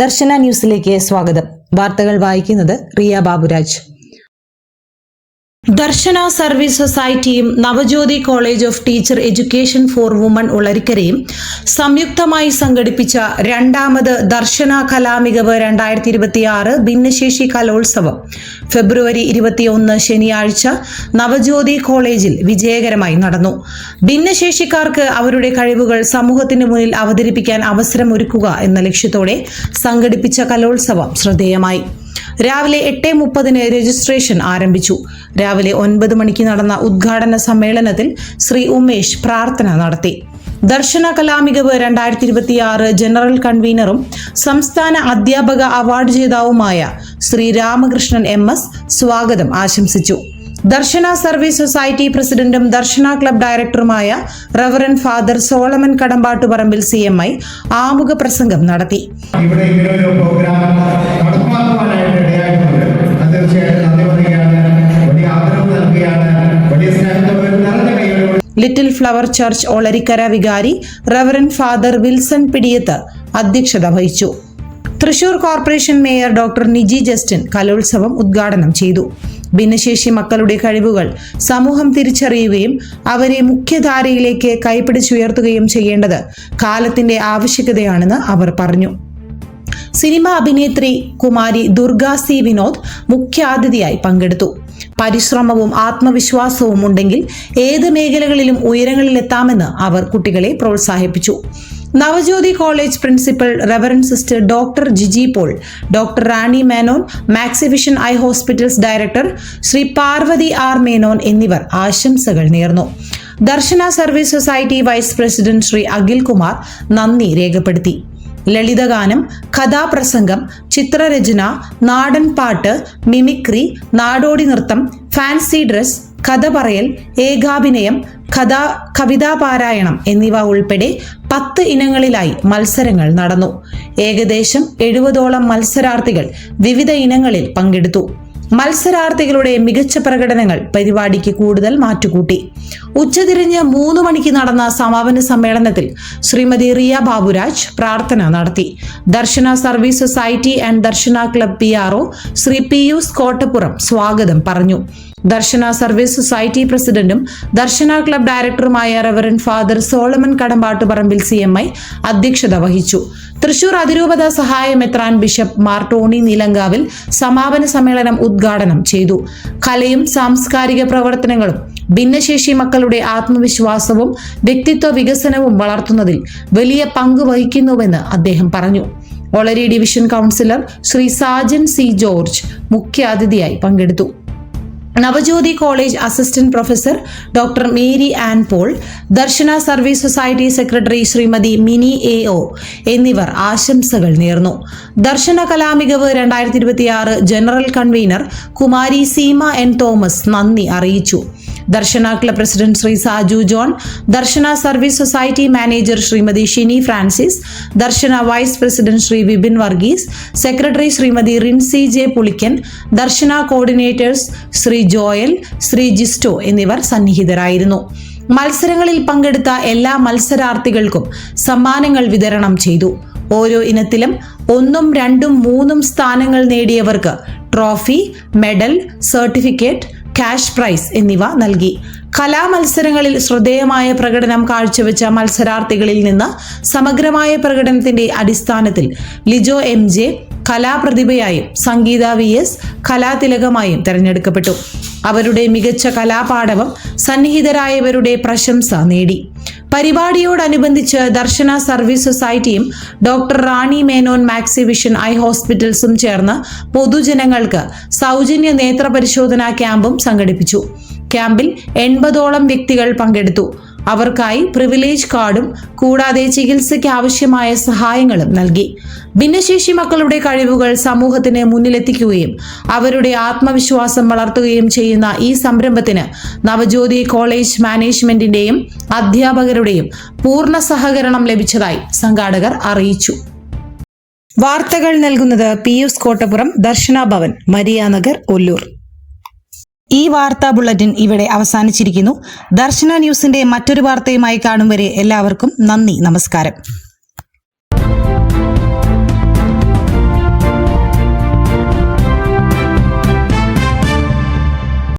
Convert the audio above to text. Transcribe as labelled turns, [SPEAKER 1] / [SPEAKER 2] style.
[SPEAKER 1] ദർശന ന്യൂസിലേക്ക് സ്വാഗതം. വാർത്തകൾ വായിക്കുന്നത് Riya Baburaj. Darshana service സൊസൈറ്റിയും Navajyothi college of teacher education for women ഉളരിക്കരയും സംയുക്തമായി സംഘടിപ്പിച്ച രണ്ടാമത് ദർശന കലാമികവ് രണ്ടായിരത്തി ഇരുപത്തിയാറ് ഭിന്നശേഷി കലോത്സവം. ഫെബ്രുവരി ഇരുപത്തിയൊന്ന് ശനിയാഴ്ച നവജ്യോതി കോളേജിൽ വിജയകരമായി നടന്നു. ഭിന്നശേഷിക്കാർക്ക് അവരുടെ കഴിവുകൾ സമൂഹത്തിന് മുന്നിൽ അവതരിപ്പിക്കാൻ അവസരം ഒരുക്കുക എന്ന ലക്ഷ്യത്തോടെ സംഘടിപ്പിച്ച കലോത്സവം ശ്രദ്ധേയമായി. രാവിലെ എട്ട് മുപ്പതിന് രജിസ്ട്രേഷൻ ആരംഭിച്ചു. രാവിലെ ഒൻപത് മണിക്ക് നടന്ന ഉദ്ഘാടന സമ്മേളനത്തിൽ ശ്രീ ഉമേഷ് പ്രാർത്ഥന നടത്തി. ദർശന കലാമികവ് രണ്ടായിരത്തി ഇരുപത്തിയാറ് ജനറൽ കൺവീനറും സംസ്ഥാന അധ്യാപക അവാർഡ് ജേതാവുമായ ശ്രീ രാമകൃഷ്ണൻ എം എസ് സ്വാഗതം ആശംസിച്ചു. ദർശന സർവീസ് സൊസൈറ്റി പ്രസിഡന്റും ദർശന ക്ലബ് ഡയറക്ടറുമായ reverend father Solomon Kadambattuparambil C M I ആമുഖ പ്രസംഗം നടത്തി.
[SPEAKER 2] ഇവിടെ ഇങ്ങനെ ഒരു
[SPEAKER 1] ലിറ്റിൽ ഫ്ലവർ ചർച്ച് ഒളരിക്കര വികാരി റവറൻ ഫാദർ വിൽസൺ പിടിയത്ത് അധ്യക്ഷത വഹിച്ചു. Thrissur corporation mayor doctor Niji Justin കലോത്സവം ഉദ്ഘാടനം ചെയ്തു. ഭിന്നശേഷി മക്കളുടെ കഴിവുകൾ സമൂഹം തിരിച്ചറിയുകയും അവരെ മുഖ്യധാരയിലേക്ക് കൈപിടിച്ചുയർത്തുകയും ചെയ്യേണ്ടത് കാലത്തിന്റെ ആവശ്യകതയാണെന്ന് അവർ പറഞ്ഞു. സിനിമ അഭിനേത്രി കുമാരി ദുർഗാ സി വിനോദ് മുഖ്യാതിഥിയായി പങ്കെടുത്തു. പരിശ്രമവും ആത്മവിശ്വാസവും ഉണ്ടെങ്കിൽ ഏത് മേഖലകളിലും ഉയരങ്ങളിലെത്താമെന്ന് അവർ കുട്ടികളെ പ്രോത്സാഹിപ്പിച്ചു. Navajyothi college principal reverend sister doctor Jiji Paul doctor Rani Menon Maxivision eye hospitals director Shri Parvathi R Menon എന്നിവർ ആശംസകൾ നേർന്നു. Darshana service society vice president Shri Akhil Kumar നന്ദി രേഖപ്പെടുത്തി. ലളിതഗാനം കഥാപ്രസംഗം ചിത്രരചന നാടൻ പാട്ട് മിമിക്രി നാടോടി നൃത്തം ഫാൻസി ഡ്രസ് കഥ പറയൽ ഏകാഭിനയം കഥാ കവിതാപാരായണം എന്നിവ ഉൾപ്പെടെ പത്ത് ഇനങ്ങളിലായി മത്സരങ്ങൾ നടന്നു. ഏകദേശം എഴുപതോളം മത്സരാർത്ഥികൾ വിവിധ ഇനങ്ങളിൽ പങ്കെടുത്തു. മത്സരാർത്ഥികളുടെ മികച്ച പ്രകടനങ്ങൾ പരിപാടിക്ക് കൂടുതൽ മാറ്റുകൂട്ടി. ഉച്ചതിരിഞ്ഞ് മൂന്ന് മണിക്ക് നടന്ന സമാപന സമ്മേളനത്തിൽ ശ്രീമതി റിയ ബാബുരാജ് പ്രാർത്ഥന നടത്തി. Darshana service society and Darshana club P R Shri Pius Kottappuram സ്വാഗതം പറഞ്ഞു. ദർശന സർവീസ് സൊസൈറ്റി പ്രസിഡന്റും ദർശന ക്ലബ് ഡയറക്ടറുമായ reverend father Solomon Kadambattuparambil C M I അധ്യക്ഷത വഹിച്ചു. തൃശൂർ അതിരൂപത സഹായ മെത്രാൻ ബിഷപ്പ് മാർ ടോണി നീലങ്കാവിൽ സമാപന സമ്മേളനം ഉദ്ഘാടനം ചെയ്തു. കലയും സാംസ്കാരിക പ്രവർത്തനങ്ങളും ഭിന്നശേഷി മക്കളുടെ ആത്മവിശ്വാസവും വ്യക്തിത്വ വികസനവും വളർത്തുന്നതിൽ വലിയ പങ്ക് വഹിക്കുന്നുവെന്ന് അദ്ദേഹം പറഞ്ഞു. Olari division councillor Shri Sajan C George മുഖ്യാതിഥിയായി പങ്കെടുത്തു. Navajyothi college assistant professor doctor Mary Ann Paul Darshana service society secretary Shrimathi Mini A O എന്നിവർ ആശംസകൾ നേർന്നു. ദർശന കലാമികവ് രണ്ടായിരത്തി general convener Kumari Seema N Thomas നന്ദി അറിയിച്ചു. Darshana club president Shri Saju John Darshana service society manager Shrimathi Shini Francis Darshana vice president Shri Vipin Varghese secretary Shrimathi Rincy J Pulikkan Darshana coordinators Shri Joel Shri Jisto എന്നിവർ സന്നിഹിതരായിരുന്നു. മത്സരങ്ങളിൽ പങ്കെടുത്ത എല്ലാ മത്സരാർത്ഥികൾക്കും സമ്മാനങ്ങൾ വിതരണം ചെയ്തു. ഓരോ ഇനത്തിലും ഒന്നും രണ്ടും മൂന്നും സ്ഥാനങ്ങൾ നേടിയവർക്ക് trophy medal certificate cash prize എന്നിവ നൽകി. കലാമത്സരങ്ങളിൽ ശ്രദ്ധേയമായ പ്രകടനം കാഴ്ചവെച്ച മത്സരാർത്ഥികളിൽ നിന്ന് സമഗ്രമായ പ്രകടനത്തിന്റെ അടിസ്ഥാനത്തിൽ ലിജോ എം ജെ കലാപ്രതിഭയായും സംഗീത വി എസ് കലാതിലകമായും തിരഞ്ഞെടുക്കപ്പെട്ടു. അവരുടെ മികച്ച കലാപാഠവം സന്നിഹിതരായവരുടെ പ്രശംസ നേടി. പരിപാടിയോടനുബന്ധിച്ച് Darshana service സൊസൈറ്റിയും doctor Rani Menon Maxivision eye ഹോസ്പിറ്റൽസും ചേർന്ന് പൊതുജനങ്ങൾക്ക് സൗജന്യ നേത്രപരിശോധനാ ക്യാമ്പും സംഘടിപ്പിച്ചു. ക്യാമ്പിൽ എൺപതോളം വ്യക്തികൾ പങ്കെടുത്തു. അവർക്കായി പ്രിവിലേജ് കാർഡും കൂടാതെ ചികിത്സയ്ക്ക് ആവശ്യമായ സഹായങ്ങളും നൽകി. ഭിന്നശേഷി മക്കളുടെ കഴിവുകൾ സമൂഹത്തിന് മുന്നിലെത്തിക്കുകയും അവരുടെ ആത്മവിശ്വാസം വളർത്തുകയും ചെയ്യുന്ന ഈ സംരംഭത്തിന് നവജ്യോതി കോളേജ് മാനേജ്മെന്റിന്റെയും അധ്യാപകരുടെയും പൂർണ സഹകരണം ലഭിച്ചതായി സംഘാടകർ അറിയിച്ചു. വാർത്തകൾ നൽകുന്നത് പിയൂസ് കോട്ടപ്പുറം ദർശന ഭവൻ മരിയാനഗർ ഒല്ലൂർ. ഈ വാർത്താ ബുള്ളറ്റിൻ ഇവിടെ അവസാനിച്ചിരിക്കുന്നു. ദർശന ന്യൂസിന്റെ മറ്റൊരു വാർത്തയുമായി കാണും വരെ എല്ലാവർക്കും നന്ദി നമസ്കാരം.